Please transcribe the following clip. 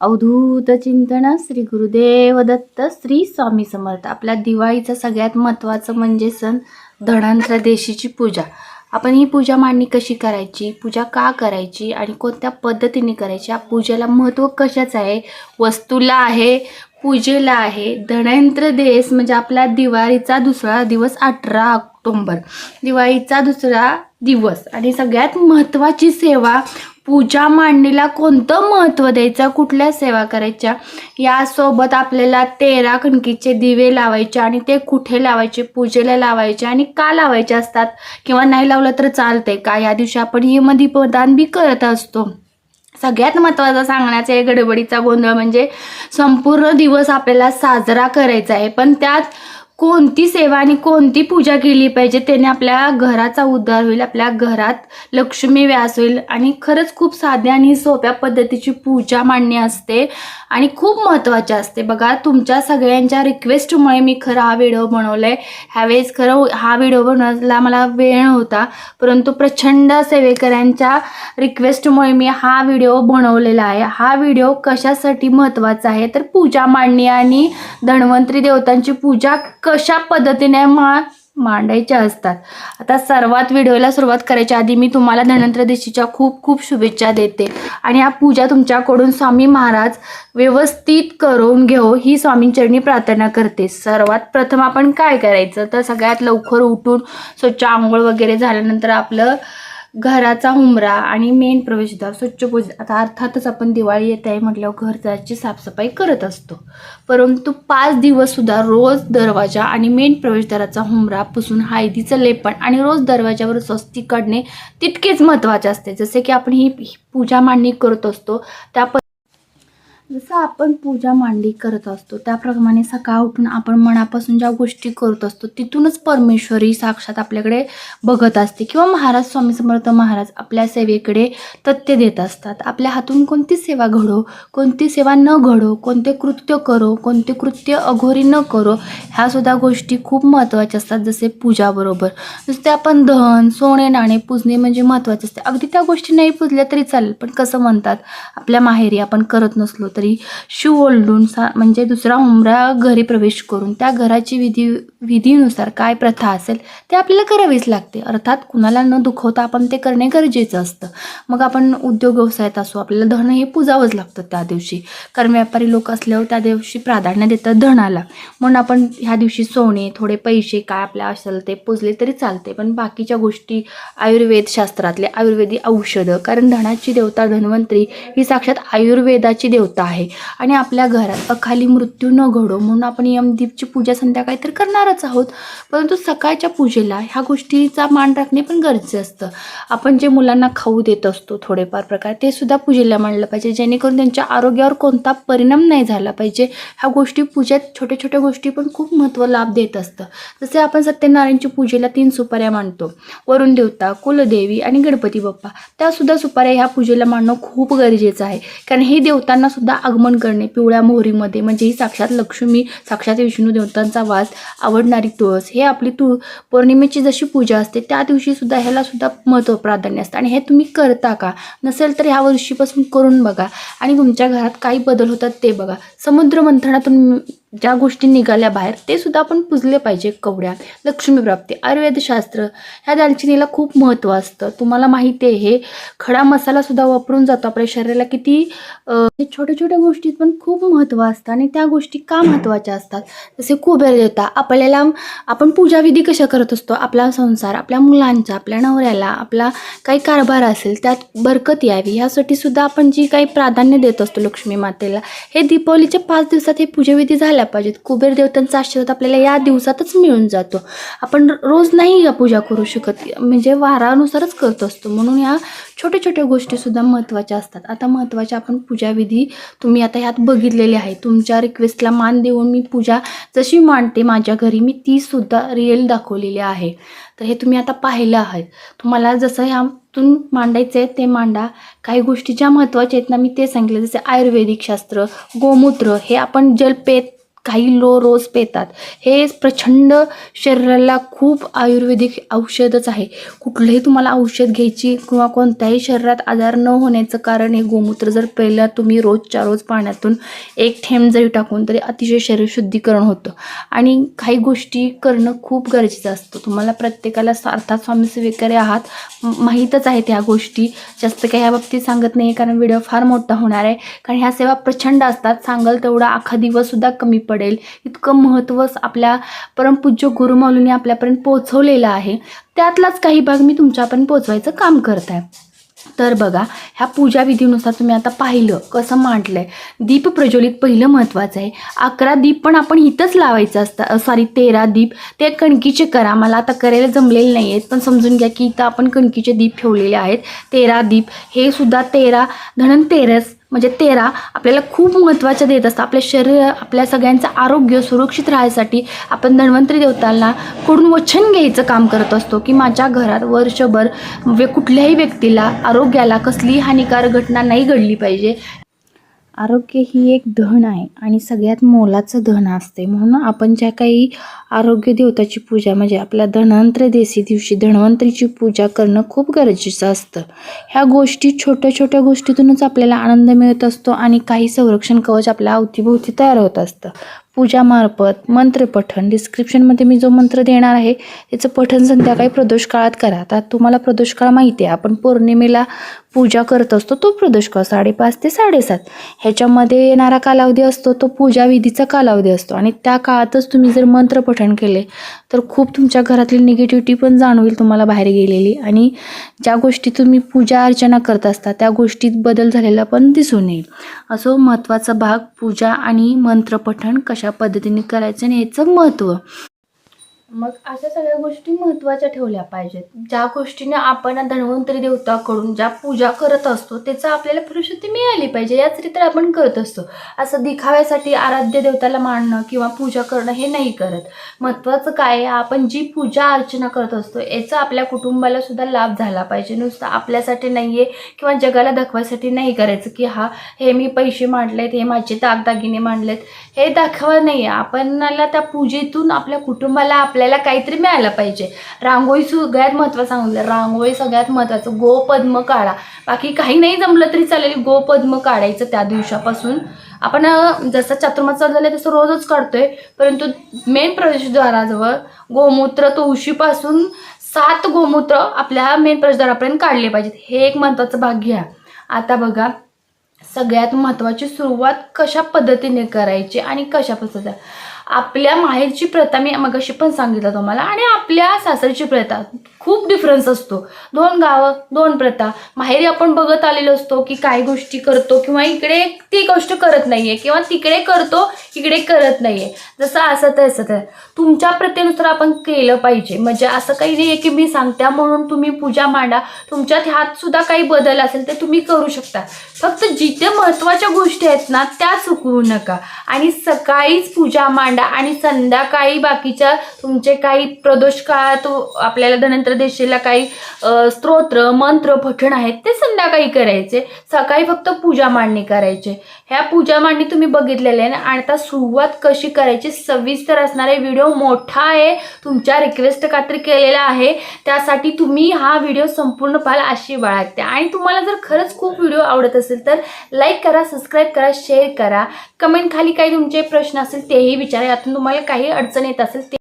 अवधूत चिंतन श्री गुरुदेव दत्त श्री स्वामी समर्थ. आपल्या दिवाळीचं सगळ्यात महत्त्वाचं म्हणजे सण धनंत्रदेशीची पूजा. आपण ही पूजा मांडणी कशी करायची? पूजा का करायची? आणि कोणत्या पद्धतीने करायची? या पूजेला महत्त्व कशाचं आहे? वस्तूला आहे पूजेला आहे. धनंत्रदेश म्हणजे आपला दिवाळीचा दुसरा दिवस अठरा ऑक्टोंबर. दिवाळीचा दुसरा दिवस. आणि सगळ्यात महत्त्वाची सेवा पूजा मांडणीला कोणतं महत्त्व द्यायचं? कुठल्या सेवा करायच्या? यासोबत आपल्याला तेरा कणकीचे दिवे लावायचे आणि ते कुठे लावायचे? पूजेला लावायचे आणि का लावायचे असतात? किंवा नाही लावलं तर चालतंय का? या दिवशी आपण ही प्रदान बी करत असतो. सगळ्यात महत्त्वाचं सांगण्याचा आहे गडबडीचा गोंधळ म्हणजे संपूर्ण दिवस आपल्याला साजरा करायचा आहे. पण त्यात कोणती सेवा आणि कोणती पूजा केली पाहिजे त्याने आपल्या घराचा उद्धार होईल आपल्या घरात लक्ष्मी व्यास होईल. आणि खरंच खूप साध्या आणि सोप्या पद्धतीची पूजा मांडणी असते आणि खूप महत्त्वाची असते. बघा तुमच्या सगळ्यांच्या रिक्वेस्टमुळे मी खरं हा व्हिडिओ बनवला आहे ह्यावेळेस खरं हा व्हिडिओ बनवायला मला वेळ नव्हता परंतु प्रचंड सेवेकऱ्यांच्या रिक्वेस्टमुळे मी हा व्हिडिओ बनवलेला आहे. हा व्हिडिओ कशासाठी महत्त्वाचा आहे? तर पूजा मांडणी आणि धन्वंतरी देवतांची पूजा कशा पद्धतीने मा मांडायच्या असतात. आता सर्वात व्हिडिओला सुरुवात करायच्या आधी मी तुम्हाला धनत्रयोदशीच्या खूप खूप शुभेच्छा देते. आणि हा पूजा तुमच्याकडून स्वामी महाराज व्यवस्थित करून घेऊ ही स्वामींचरणी प्रार्थना करते. सर्वात प्रथम आपण काय करायचं? तर सगळ्यात लवकर उठून स्वच्छ आंघोळ वगैरे झाल्यानंतर आपलं घराचा हुमरा आणि मेन प्रवेशद्वार स्वच्छ पूजा आता अर्थातच आपण दिवाळी येत आहे म्हटल्यावर घरची साफसफाई करत असतो. परंतु पाच दिवससुद्धा रोज दरवाजा आणि मेन प्रवेशद्वाराचा हुमरा पुसून हळदीचं लेपण आणि रोज दरवाजावर स्वस्ती काढणे तितकेच महत्त्वाचे असते. जसे की आपण ही पूजा मांडणी करत असतो त्या जसं आपण पूजा मांडी करत असतो त्याप्रमाणे सकाळ उठून आपण मनापासून ज्या गोष्टी करत असतो तिथूनच परमेश्वरी साक्षात आपल्याकडे बघत असते किंवा महाराज स्वामी समर्थ महाराज आपल्या सेवेकडे तथ्य देत असतात. आपल्या हातून कोणती सेवा घडो कोणती सेवा न घडो कोणते कृत्य करो कोणते कृत्य अघोरी न करो ह्या सुद्धा गोष्टी खूप महत्त्वाच्या असतात जसे पूजाबरोबर. नुसते आपण धन सोने नाणे पूजणे म्हणजे महत्त्वाचे असते. अगदी त्या गोष्टी नाही पूजल्या तरी चालेल पण कसं म्हणतात आपल्या माहेरी आपण करत नसलो तरी शिव ओलडून सा म्हणजे दुसरा उमरा घरी प्रवेश करून त्या घराची विधी विधीनुसार काय प्रथा असेल ते आपल्याला करावीच लागते. अर्थात कुणाला न दुखवता आपण ते करणे गरजेचं असतं. मग आपण उद्योग व्यवसायात असो आपल्याला धन हे पूजावंच लागतं त्या दिवशी. कारण व्यापारी लोक असल्यावर त्या दिवशी प्राधान्य देतात धनाला. म्हणून आपण ह्या दिवशी सोने थोडे पैसे काय आपल्या असेल ते पुजले तरी चालते. पण बाकीच्या गोष्टी आयुर्वेद शास्त्रातले औषधं कारण धनाची देवता धन्वंतरी ही साक्षात आयुर्वेदाची देवता आहे. आणि आपल्या घरात अखाली मृत्यू न घडो म्हणून आपण यमदीपची पूजा संध्याकाळी तर करणारच आहोत. परंतु सकाळच्या पूजेला ह्या गोष्टीचा मान राखणे पण गरजेचं असतं. आपण जे मुलांना खाऊ देत असतो थोडेफार प्रकार ते सुद्धा पूजेला मांडलं पाहिजे. जेणेकरून त्यांच्या आरोग्यावर कोणता परिणाम नाही झाला पाहिजे. ह्या गोष्टी पूजेत छोट्या छोट्या गोष्टी पण खूप महत्त्व लाभ देत असतं. जसे आपण सत्यनारायणची पूजेला तीन सुपाऱ्या मांडतो. वरुण देवता कुलदेवी आणि गणपती बाप्पा. त्यासुद्धा सुपाऱ्या ह्या पूजेला मांडणं खूप गरजेचं आहे. कारण हे देवतांना सुद्धा आगमन करणे पिवळ्या मोहरीमध्ये म्हणजे ही साक्षात लक्ष्मी साक्षात विष्णू देवतांचा वास आवडणारी तुळस हे आपली तुळ पौर्णिमेची जशी पूजा असते त्या दिवशी सुद्धा ह्याला सुद्धा महत्त्व प्राधान्य असतं. आणि हे तुम्ही करता का? नसेल तर ह्या वर्षीपासून करून बघा. आणि तुमच्या घरात काही बदल होतात ते बघा. समुद्र मंथनातून ज्या गोष्टी निघाल्या बाहेर ते सुद्धा आपण पुजले पाहिजे कवड्या लक्ष्मीप्राप्ती आयुर्वेदशास्त्र ह्या दालचिनीला खूप महत्त्व असतं. तुम्हाला माहिती आहे हे खडा मसालासुद्धा वापरून जातो आपल्या शरीराला किती छोट्या छोट्या गोष्टीत पण खूप महत्त्व असतं आणि त्या गोष्टी का महत्त्वाच्या असतात? जसे कुबेर देवता आपल्याला आपण पूजाविधी कशा करत असतो? आपला संसार आपल्या मुलांचा आपल्या नवऱ्याला आपला काही कारभार असेल त्यात बरकत यावी ह्यासाठी सुद्धा आपण जी काही प्राधान्य देत असतो लक्ष्मी मातेला हे दीपावलीच्या पाच दिवसात हे पूजाविधी करायला पाहिजेत. कुबेर देवतांचा आशीर्वाद आपल्याला या दिवसातच मिळून जातो. आपण रोज नाही या पूजा करू शकत. म्हणजे वारानुसारच करत असतो. म्हणून या छोट्या छोट्या गोष्टीसुद्धा महत्त्वाच्या असतात. आता महत्त्वाच्या आपण पूजाविधी तुम्ही आता ह्यात बघितलेले आहे. तुमच्या रिक्वेस्टला मान देऊन मी पूजा जशी मांडते माझ्या घरी मी तीसुद्धा रिअल दाखवलेली आहे. तर हे तुम्ही आता पाहिलं आहे. तुम्हाला जसं ह्यातून मांडायचं आहे ते मांडा. काही गोष्टी ज्या महत्त्वाच्या आहेत ना मी ते सांगितलं. जसे आयुर्वेदिक शास्त्र गोमूत्र हे आपण जलपेत काही लो रोज पेतात. हे प्रचंड शरीराला खूप आयुर्वेदिक औषधच आहे. कुठलंही तुम्हाला औषध घ्यायची किंवा कोणत्याही शरीरात आजार न होण्याचं कारण हे गोमूत्र जर पहिला तुम्ही रोजच्या रोज पाण्यातून एक थेंब जरी टाकून तरी अतिशय शरीर शुद्धीकरण होतं. आणि काही गोष्टी करणं खूप गरजेचं असतं. तुम्हाला प्रत्येकाला अर्थात स्वामी सेवेकरी आहात. माहीतच आहेत ह्या गोष्टी. जास्त काही ह्या बाबतीत सांगत नाही कारण व्हिडिओ फार मोठा होणार आहे. कारण ह्या सेवा प्रचंड असतात. सांगाल तेवढा अख्खा दिवससुद्धा कमी पडेल. इतकं महत्त्व आपल्या परमपूज्य गुरुमाऊलीने आपल्यापर्यंत पोचवलेलं आहे. त्यातलाच काही भाग मी तुमच्यापर्यंत पोचवायचं काम करत आहे तर बघा ह्या पूजा विधीनुसार तुम्ही आता पाहिलं कसं मांडलंय. दीप प्रज्वलित पहिलं महत्त्वाचं आहे. अकरा दीप पण आपण इथंच लावायचं असतं. सॉरी तेरा दीप. ते कणकीचे करा. मला आता करायला जमलेले नाही आहेत पण समजून घ्या की इथं आपण कणकीचे दीप ठेवलेले आहेत. तेरा दीप. हे सुद्धा तेरा धनंतेरस म्हणजे तेरा आपल्याला खूप महत्त्वाचं देत असतं. आपल्या शरीर आपल्या सगळ्यांचं आरोग्य सुरक्षित राहण्यासाठी आपण धन्वंतरी देवतांना कडून वचन घ्यायचं काम करत असतो की माझ्या घरात वर्षभर वे कुठल्याही व्यक्तीला आरोग्याला कसलीही हानिकारक घटना नाही घडली पाहिजे. आरोग्य ही एक धन आहे आणि सगळ्यात मोलाचं धन असते. म्हणून आपण ज्या काही आरोग्य देवताची पूजा म्हणजे आपल्या धनंत्रदेशी दिवशी धन्वंतरीची पूजा करणं खूप गरजेचं असतं. ह्या गोष्टी छोट्या छोट्या गोष्टीतूनच आपल्याला आनंद मिळत असतो आणि काही संरक्षण कवच आपल्या अवतीभोवती तयार होत असतं. पूजामार्फत मंत्रपठण डिस्क्रिप्शनमध्ये मी जो मंत्र देणार आहे त्याचं पठण संध्याकाळी प्रदोष काळात करा. आता तुम्हाला प्रदोष काळ माहिती आहे. आपण पौर्णिमेला पूजा करत असतो तो प्रदोष साडेपाच ते साडेसात. ह्याच्यामध्ये येणारा कालावधी असतो तो पूजा विधीचा कालावधी असतो. आणि त्या काळातच तुम्ही जर मंत्र पठण केले तर खूप तुमच्या घरातली निगेटिव्हिटी पण जाणवेल तुम्हाला बाहेर गेलेली. आणि ज्या गोष्टी तुम्ही पूजा अर्चना करत असता त्या गोष्टीत बदल झालेला पण दिसून येईल. असो महत्त्वाचा भाग पूजा आणि मंत्रपठण कशा पद्धतीने करायचं आणि याचं महत्त्व. मग अशा सगळ्या गोष्टी महत्त्वाच्या ठेवल्या पाहिजेत. ज्या गोष्टीने आपण धन्वंतरी देवताकडून ज्या पूजा करत असतो त्याचा आपल्याला पुरुषोत्ती मिळाली पाहिजे. याच रीतीने आपण करत असतो. असं दिखाव्यासाठी आराध्य देवताला मानणं किंवा पूजा करणं हे नाही करत. महत्त्वाचं काय आहे? आपण जी पूजा अर्चना करत असतो याचा आपल्या कुटुंबाला सुद्धा लाभ झाला पाहिजे. नुसतं आपल्यासाठी नाही आहे किंवा जगाला दाखवायसाठी नाही करायचं की हा हे मी पैसे मांडलेत हे माझे दागदागिने मांडलेत. हे दाखवा नाही आहे आपणाला त्या पूजेतून आपल्या कुटुंबाला आपल्या आपल्याला काहीतरी मिळालं पाहिजे. रांगोळी सगळ्यात महत्त्वाचं सांगितलं रांगोळी सगळ्यात महत्त्वाचं. गोपद्म काढा. बाकी काही नाही जमलं तरी चालेल. गोपद्म काढायचं त्या दिवसापासून. आपण जसं चातुर्मास चालू झालं तसं रोजच काढतोय. परंतु मेन प्रवेशद्वाराजवळ गोमूत्र तुळशीपासून सात गोमूत्र आपल्या मेन प्रवेशद्वारापर्यंत काढले पाहिजेत. हे एक महत्त्वाचा भाग घ्या. आता बघा सगळ्यात महत्त्वाची सुरुवात कशा पद्धतीने करायची आणि कशा पद्धतीने आपल्या माहेरची प्रथा मी मगाशी पण सांगितलं तुम्हाला आणि आपल्या सासरची प्रथा. खूप डिफरन्स असतो. दोन गावं दोन प्रथा. माहेरी आपण बघत आलेलो असतो की काय गोष्टी करतो किंवा इकडे ती गोष्ट करत नाहीये किंवा तिकडे करतो इकडे करत नाहीये. जसं असं तसं तर तुमच्या प्रथेनुसार आपण केलं पाहिजे. म्हणजे असं काही नाही आहे की मी सांगत्या म्हणून तुम्ही पूजा मांडा. तुमच्यात ह्यात सुद्धा काही बदल असेल तर तुम्ही करू शकता. फक्त जिथे महत्त्वाच्या गोष्टी आहेत ना त्या चुकवू नका. आणि सकाळीच पूजा मांडा आणि संध्याकाळी बाकीच्या तुमचे काही प्रदोष काळात आपल्याला धनंतर एकादशीला काही स्तोत्र मंत्र पठण आहेत ते संध्याकाळी करायचे. सकाळी फक्त पूजा मांडणी करायचे. ह्या पूजा मांडणी तुम्ही बघितलेल्या आहे आणि आता सुरुवात कशी करायची सविस्तर असणारे व्हिडिओ मोठा आहे. तुमच्या रिक्वेस्ट खात्री केलेला आहे. त्यासाठी तुम्ही हा व्हिडिओ संपूर्ण पाहाल अशी बाळगते आणि तुम्हाला जर खरंच खूप व्हिडिओ आवडत असेल तर लाईक करा सबस्क्राईब करा शेअर करा. कमेंट खाली काही तुमचे प्रश्न असेल तेही विचारा. यातून तुम्हाला काही अडचण येत असेल ते